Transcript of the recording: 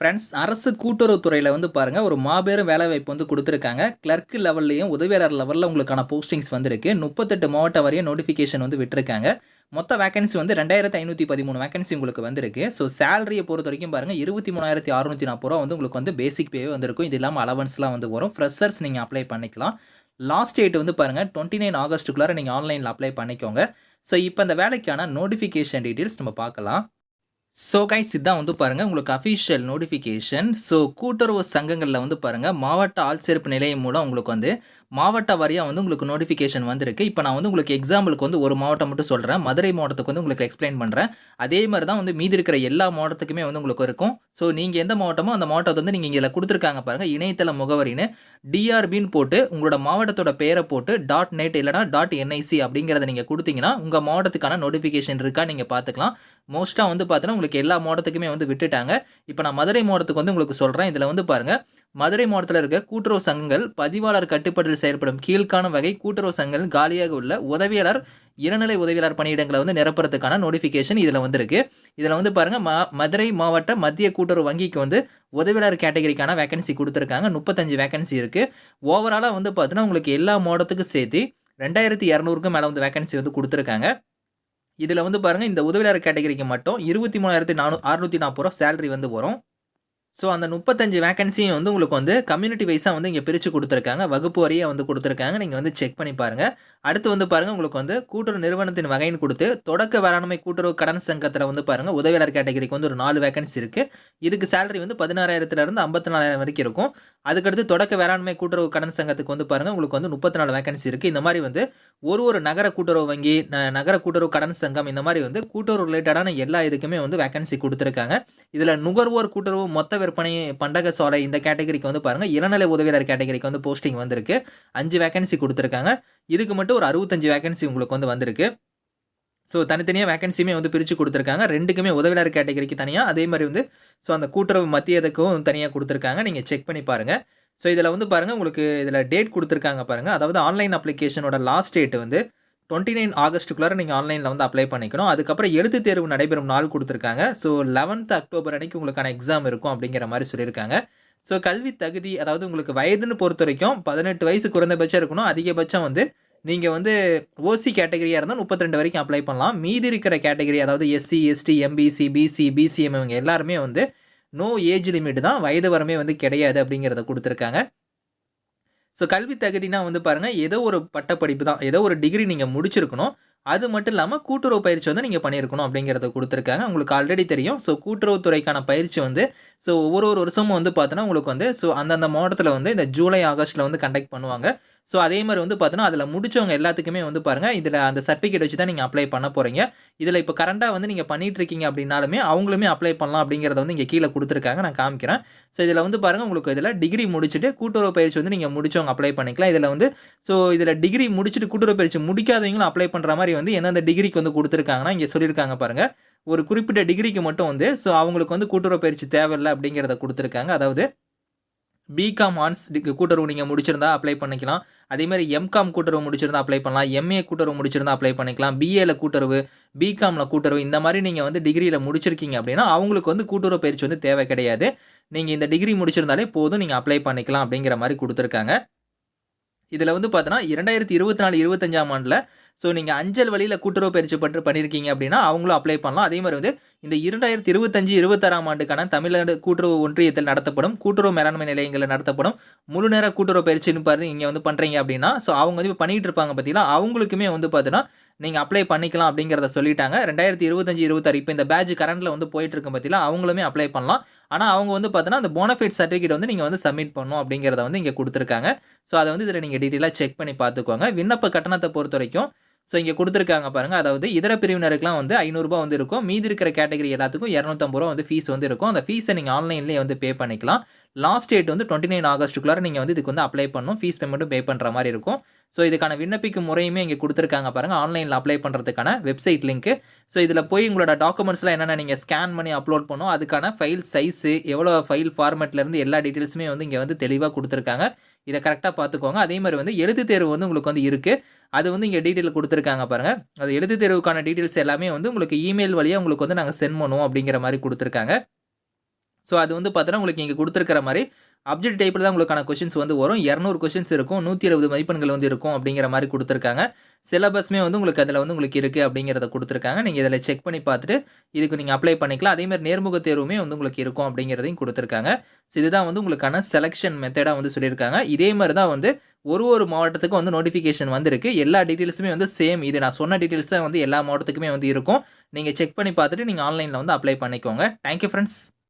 Friends அரசு கூட்டுறவுத்துறையில் வந்து பாருங்கள் ஒரு மாபெரும் வேலைவாய்ப்பு வந்து கொடுத்துருக்காங்க. கிளர்க் லெவல்லையும் உதவியாளர் லெவலில் உங்களுக்கான போஸ்டிங்ஸ் வந்திருக்கு. முப்பத்தெட்டு மாவட்ட வரையும் நோட்டிஃபிகேஷன் வந்து விட்டுருக்காங்க. மொத்த வேகன்சி வந்து ரெண்டாயிரத்தி ஐநூற்றி பதிமூணு வேகன்சி உங்களுக்கு வந்திருக்கு. ஸோ சேலரியை பொறுத்த வரைக்கும் பாருங்கள் இருபத்தி மூணாயிரத்தி அறுநூற்றி நாற்பது ரூபா வந்து உங்களுக்கு வந்து பேசிக் பேவே வந்திருக்கும். இது இல்லாமல் அலவன்ஸ்லாம் வந்து வரும். ஃப்ரெஷர்ஸ் நீங்கள் அப்ளை பண்ணிக்கலாம். லாஸ்ட் டேட் வந்து பாருங்கள் டுவெண்ட்டி நைன் ஆகஸ்ட்டுக்குள்ளார நீங்கள் ஆன்லைனில் அப்ளை பண்ணிக்கோங்க. ஸோ இப்போ இந்த வேலைக்கான நோட்டிஃபிகேஷன் டீட்டெயில்ஸ் நம்ம பார்க்கலாம். ஸோ கைஸ் இதான் வந்து பாருங்கள் உங்களுக்கு அஃபிஷியல் நோட்டிஃபிகேஷன் ஸோ கூட்டுறவு சங்கங்களில் வந்து பாருங்கள் மாவட்ட ஆள்சேர்ப்பு நிலையம் மூலம் உங்களுக்கு வந்து மாவட்ட வாரியாக வந்து உங்களுக்கு நோட்டிஃபிகேஷன் வந்திருக்கு. இப்போ நான் வந்து உங்களுக்கு எக்ஸாம்பிளுக்கு வந்து ஒரு மாவட்டம் மட்டும் சொல்கிறேன் மதுரை மாவட்டத்துக்கு வந்து உங்களுக்கு எக்ஸ்பிளைன் பண்ணுறேன் அதே மாதிரி தான் வந்து மீதி இருக்கிற எல்லா மாவட்டத்துக்குமே வந்து உங்களுக்கு இருக்கும். ஸோ நீங்கள் எந்த மாவட்டமோ அந்த மாவட்டத்தை வந்து நீங்கள் இதில் கொடுத்துருக்காங்க பாருங்கள் இணையதள முகவரின்னு டிஆர்பின்னு போட்டு உங்களோட மாவட்டத்தோட பேரை போட்டு டாட் நெட் இல்லைனா டாட் என்ஐசி அப்படிங்கிறத நீங்கள் கொடுத்தீங்கன்னா உங்கள் மாவட்டத்துக்கான நோட்டிஃபிகேஷன் இருக்கா நீங்கள் பார்த்துக்கலாம். மோஸ்ட்டாக வந்து பார்த்தீங்கன்னா உங்களுக்கு எல்லா மாவட்டத்துக்குமே வந்து விட்டுட்டாங்க. இப்போ நான் மதுரை மாவட்டத்துக்கு வந்து உங்களுக்கு சொல்கிறேன் இதில் வந்து பாருங்கள் மதுரை மாவட்டத்தில் இருக்க கூட்டுறவு சங்கங்கள் பதிவாளர் கட்டுப்பாட்டில் செயல்படும் கீழ்காணும் வகை கூட்டுறவு சங்கங்கள் காலியாக உள்ள உதவியாளர் இளநிலை உதவியாளர் பணியிடங்களை வந்து நிரப்புறதுக்கான நோட்டிஃபிகேஷன் இதில் வந்திருக்கு. இதில் வந்து பாருங்கள் மா மதுரை மாவட்ட மத்திய கூட்டுறவு வங்கிக்கு வந்து உதவியாளர் கேட்டகரிக்கான வேகன்சி கொடுத்துருக்காங்க. முப்பத்தஞ்சு வேகன்சி இருக்குது ஓவராலாக வந்து பார்த்தீங்கன்னா உங்களுக்கு எல்லா மாவட்டத்துக்கும் சேர்த்து ரெண்டாயிரத்தி இரநூறுக்கும் மேலே வந்து வேகன்சி வந்து கொடுத்துருக்காங்க. இதில் வந்து பாருங்கள் இந்த உதவியாளர் கேட்டகரிக்கு மட்டும் இருபத்தி மூணாயிரத்தி நானூ அறுநூற்றி நாற்பது ரூபா சேலரி வந்து வரும். ஸோ அந்த முப்பத்தஞ்சு வேகன்சியும் வந்து உங்களுக்கு வந்து கம்யூனிட்டி வைஸாக வந்து இங்கே பிரித்து கொடுத்துருக்காங்க. வகுப்பு வரையே வந்து கொடுத்துருக்காங்க. நீங்கள் வந்து செக் பண்ணி பாருங்கள் அடுத்து வந்து பாருங்கள் உங்களுக்கு வந்து கூட்டுறவு நிறுவனத்தின் வகைன்னு கொடுத்து தொடக்க வேளாண்மை கூட்டுறவு கடன் சங்கத்தில் வந்து பாருங்கள் உதவியாளர் கேட்டகரிக்கு வந்து ஒரு நாலு வேகன்சி இருக்குது இதுக்கு சேலரி வந்து பதினாறாயிரத்துலேருந்து ஐம்பத்தி நாலாயிரம் வரைக்கும் இருக்கும். அதுக்கடுத்து தொடக்க வேளாண்மை கூட்டுறவு கடன் சங்கத்துக்கு வந்து பாருங்கள் உங்களுக்கு வந்து முப்பத்தி நாலு வேகன்சி இருக்குது இந்த மாதிரி வந்து ஒரு ஒரு நகர கூட்டுறவு வங்கி நகர கூட்டுறவு கடன் சங்கம் இந்த மாதிரி வந்து கூட்டுறவு ரிலேட்டடான எல்லா இதுக்குமே வந்து வேகன்சி கொடுத்துருக்காங்க. இதில் நுகர்வோர் கூட்டுறவு மொத்த விற்பனை பண்டக சோலை இந்த கேட்டகரிக்கு வந்து பாருங்கள் இளநிலை உதவியாளர் கேட்டகரிக்கு வந்து போஸ்டிங் வந்திருக்கு. அஞ்சு வேகன்சி கொடுத்துருக்காங்க. இதுக்கு மட்டும் ஒரு அறுபத்தஞ்சு வேகன்சி உங்களுக்கு வந்து வந்திருக்கு. ஸோ தனித்தனியாக வேகன்சியுமே வந்து பிரித்து கொடுத்துருக்காங்க. ரெண்டுக்குமே உதவியாளர் கேட்டகரிக்கு தனியாக அதே மாதிரி வந்து ஸோ அந்த கூட்டுறவு மத்தியதுக்கும் தனியாக கொடுத்துருக்காங்க. நீங்கள் செக் பண்ணி பாருங்கள் ஸோ இதில் வந்து பாருங்கள் உங்களுக்கு இதில் டேட் கொடுத்துருக்காங்க பாருங்கள் அதாவது ஆன்லைன் அப்ளிகேஷனோட லாஸ்ட் டேட் வந்து டுவெண்ட்டி நைன் ஆகஸ்ட்டுக்குள்ளார நீங்கள் ஆன்லைனில் வந்து அப்ளை பண்ணிக்கணும். அதுக்கப்புறம் எழுத்து தேர்வு நடைபெறும் நாள் கொடுத்துருக்காங்க. ஸோ லெவன்த் அக்டோபர் அன்னைக்கு உங்களுக்கான எக்ஸாம் இருக்கும் அப்படிங்கிற மாதிரி சொல்லியிருக்காங்க. ஸோ கல்வி தகுதி அதாவது உங்களுக்கு வயதுன்னு பொறுத்த வரைக்கும் பதினெட்டு வயசு குறைந்தபட்சம் இருக்கணும். அதிகபட்சம் வந்து நீங்கள் வந்து ஓசி கேட்டகரியாக இருந்தால் முப்பத்தி ரெண்டு வரைக்கும் அப்ளை பண்ணலாம். மீதி இருக்கிற கேட்டகரி அதாவது SC ST MBC BC BCM இவங்க எல்லாருமே வந்து நோ ஏஜ் லிமிட் தான். வயது வரமே வந்து கிடையாது அப்படிங்கிறத கொடுத்துருக்காங்க. ஸோ கல்வி தகுதினா வந்து பாருங்கள் ஏதோ ஒரு பட்டப்படிப்பு தான். ஏதோ ஒரு டிகிரி நீங்கள் முடிச்சிருக்கணும். அது மட்டும் இல்லாமல் கூட்டுறவு பயிற்சி வந்து நீங்கள் பண்ணியிருக்கணும் அப்படிங்கிறத கொடுத்துருக்காங்க. உங்களுக்கு ஆல்ரெடி தெரியும். ஸோ கூட்டுறவுத்துறைக்கான பயிற்சி வந்து ஸோ ஒவ்வொரு ஒரு வருஷமும் வந்து பார்த்தோன்னா உங்களுக்கு வந்து ஸோ அந்தந்த மாவட்டத்தில் வந்து இந்த ஜூலை ஆகஸ்ட்டில் வந்து கண்டக்ட் பண்ணுவாங்க. ஸோ அதே மாதிரி வந்து பார்த்தோன்னா அதில் முடிச்சவங்க எல்லாத்துக்குமே வந்து பாருங்கள் இதில் அந்த சர்டிஃபிகேட் வச்சு தான் நீங்கள் அப்ளை பண்ண போகிறீங்க இதில் இப்போ கரண்டாக வந்து நீங்கள் பண்ணிகிட்டு இருக்கீங்க அப்படின்னாலுமே அவங்களுமே அப்ளை பண்ணலாம் அப்படிங்கிறத வந்து இங்கே கீழே கொடுத்துருக்காங்க. நான் காமிக்கிறேன். ஸோ இதில் வந்து பாருங்கள் உங்களுக்கு இதில் டிகிரி முடிச்சுட்டு கூட்டுறவு பயிற்சி வந்து நீங்கள் முடிச்சவங்க அப்ளை பண்ணிக்கலாம். இதில் வந்து ஸோ இதில் டிகிரி முடிச்சுட்டு கூட்டுறவு பயிற்சி முடிக்காதவங்களும் அப்ளை பண்ணுற மாதிரி வந்து எந்தெந்த டிகிரிக்கு வந்து கொடுத்துருக்காங்கன்னா இங்கே சொல்லியிருக்காங்க பாருங்கள் ஒரு குறிப்பிட்ட டிகிரிக்கு மட்டும் வந்து ஸோ அவங்களுக்கு வந்து கூட்டுறவு பயிற்சி தேவையில்லை அப்படிங்கிறத கொடுத்துருக்காங்க. அதாவது பிகாம் ஆன்ஸ் கூட்டுறவு நீங்கள் முடிச்சிருந்தா அப்ளை பண்ணிக்கலாம். அதேமாதிரி எம்காம் கூட்டுறவு முடிச்சிருந்தா அப்ளை பண்ணலாம். எம்ஏ கூட்டுறவு முடிச்சிருந்தா அப்ளை பண்ணிக்கலாம். பிஏல கூட்டுறவு பிகாமில் கூட்டுறவு இந்த மாதிரி நீங்கள் வந்து டிகிரியில் முடிச்சிருக்கீங்க அப்படின்னா அவங்களுக்கு வந்து கூட்டுறவு பயிற்சி வந்து தேவை கிடையாது. நீங்கள் இந்த டிகிரி முடிச்சிருந்தாலே போதும் நீங்கள் அப்ளை பண்ணிக்கலாம் அப்படிங்கிற மாதிரி கொடுத்துருக்காங்க. இதில் வந்து பார்த்தோன்னா இரண்டாயிரத்தி இருபத்தி நாலு இருபத்தஞ்சாம் ஆண்டில் ஸோ நீங்கள் அஞ்சல் வழியில் கூட்டுறவு பயிற்சி பற்றி பண்ணியிருக்கீங்க அப்படின்னா அவங்களும் அப்ளை பண்ணலாம். அதே மாதிரி வந்து இந்த இரண்டாயிரத்தி இருபத்தஞ்சு இருபத்தாறாம் ஆண்டுக்கான தமிழ்நாடு கூட்டுறவு ஒன்றியத்தில் நடத்தப்படும் கூட்டுறவு மேலாண்மை நிலையங்களில் நடத்தப்படும் முழு நேர கூட்டுறவு பயிற்சின்னு பார்த்து இங்கே வந்து பண்ணுறீங்க அப்படின்னா ஸோ அவங்க வந்து இப்போ பண்ணிகிட்டு இருப்பாங்க பார்த்தீங்கன்னா அவங்களுக்குமே வந்து பார்த்தீங்கன்னா நீங்கள் அப்ளை பண்ணிக்கலாம் அப்படிங்கிறத சொல்லிட்டாங்க. ரெண்டாயிரத்தி இருபத்தஞ்சி இருபத்தாறு இப்போ இந்த பேட்ச் கரண்டில் வந்து போயிட்டு இருக்க அவங்களுமே அப்ளை பண்ணலாம். ஆனால் அவங்க வந்து பார்த்தீங்கன்னா அந்த போனஃபைட் சர்டிஃபிகேட் வந்து நீங்கள் வந்து சப்மிட் பண்ணணும் அப்படிங்கிறத வந்து இங்கே கொடுத்துருக்காங்க. ஸோ அதை வந்து இதில் நீங்கள் டீட்டெயிலாக செக் பண்ணி பார்த்துக்கோங்க. விண்ணப்ப கட்டணத்தை பொறுத்த வரைக்கும் ஸோ இங்கே கொடுத்துருக்காங்க பாருங்கள் அதாவது இதர பிரிவினருக்குலாம் வந்து ஐநூறுரூபா வந்து இருக்கும். மீதி இருக்கிற கேட்டகரி எல்லாத்துக்கும் இரநூத்தம்பது ரூபா வந்து ஃபீஸ் வந்து இருக்கும். அந்த ஃபீஸை நீங்கள் ஆன்லைன்லேயே வந்து பே பண்ணிக்கலாம். லாஸ்ட் டேட் வந்து டுவெண்ட்டி நைன் ஆகஸ்ட்டுக்குள்ளார நீங்கள் வந்து இதுக்கு வந்து அப்ளை பண்ணணும். ஃபீஸ் பேமெண்ட்டும் பே பண்ணுற மாதிரி இருக்கும். ஸோ இதுக்கான விண்ணப்பிக்கும் முறையுமே இங்கே கொடுத்துருக்காங்க பாருங்கள் ஆன்லைனில் அப்ளை பண்ணுறதுக்கான வெப்சைட் லிங்க்கு ஸோ இதில் போய் உங்களோட டாக்குமெண்ட்ஸ்லாம் என்னென்ன நீங்கள் ஸ்கேன் பண்ணி அப்லோட் பண்ணோம் அதுக்கான ஃபைல் சைஸு எவ்வளோ ஃபைல் ஃபார்மேட்லேருந்து எல்லா டீட்டெயில்ஸுமே வந்து இங்கே வந்து தெளிவாக கொடுத்துருக்காங்க. இதை கரெக்டாக பார்த்துக்கோங்க. அதே மாதிரி வந்து எழுத்து தேர்வு வந்து உங்களுக்கு வந்து இருக்குது அது வந்து இங்கே டீட்டெயில் கொடுத்துருக்காங்க பாருங்கள் அது எழுத்து தேர்வுக்கான டீட்டெயில்ஸ் எல்லாமே வந்து உங்களுக்கு இமெயில் வழியாக உங்களுக்கு வந்து நாங்கள் சென்ட் பண்ணுவோம் அப்படிங்கிற மாதிரி கொடுத்துருக்காங்க. ஸோ அது வந்து பார்த்தோன்னா உங்களுக்கு இங்கே கொடுத்துருக்கிற மாதிரி அப்ஜெக்ட் டைப்பில் தான் உங்களுக்கான கொஷின்ஸ் வந்து வரும். இரநூறு கொஷின்ஸ் இருக்கும் நூற்றி இருபது மதிப்பெண்கள் வந்து இருக்கும் அப்படிங்கிற மாதிரி கொடுத்துருக்காங்க. சிலபஸ்மே வந்து உங்களுக்கு அதில் வந்து உங்களுக்கு இருக்குது அப்படிங்கிறத கொடுத்துருக்காங்க. நீங்கள் இதில் செக் பண்ணி பார்த்துட்டு இதுக்கு நீங்கள் அப்ளை பண்ணிக்கலாம். அதேமாதிரி நேர்முக தேர்வுமே வந்து உங்களுக்கு இருக்கும் அப்படிங்கிறதையும் கொடுத்துருக்காங்க. இதுதான் வந்து உங்களுக்கான செலெக்ஷன் மெத்தடாக வந்து சொல்லியிருக்காங்க. இதே மாதிரி தான் வந்து ஒரு ஒரு மாவட்டத்துக்கும் வந்து நோட்டிஃபிகேஷன் வந்திருக்கு. எல்லா டீட்டெயில்ஸுமே வந்து சேம் இது நான் சொன்ன டீட்டெயில்ஸ் தான் வந்து எல்லா மாவட்டத்துக்குமே வந்து இருக்கும். நீங்கள் செக் பண்ணி பார்த்துட்டு நீங்கள் ஆன்லைனில் வந்து அப்ளை பண்ணிக்கோங்க. Thank you friends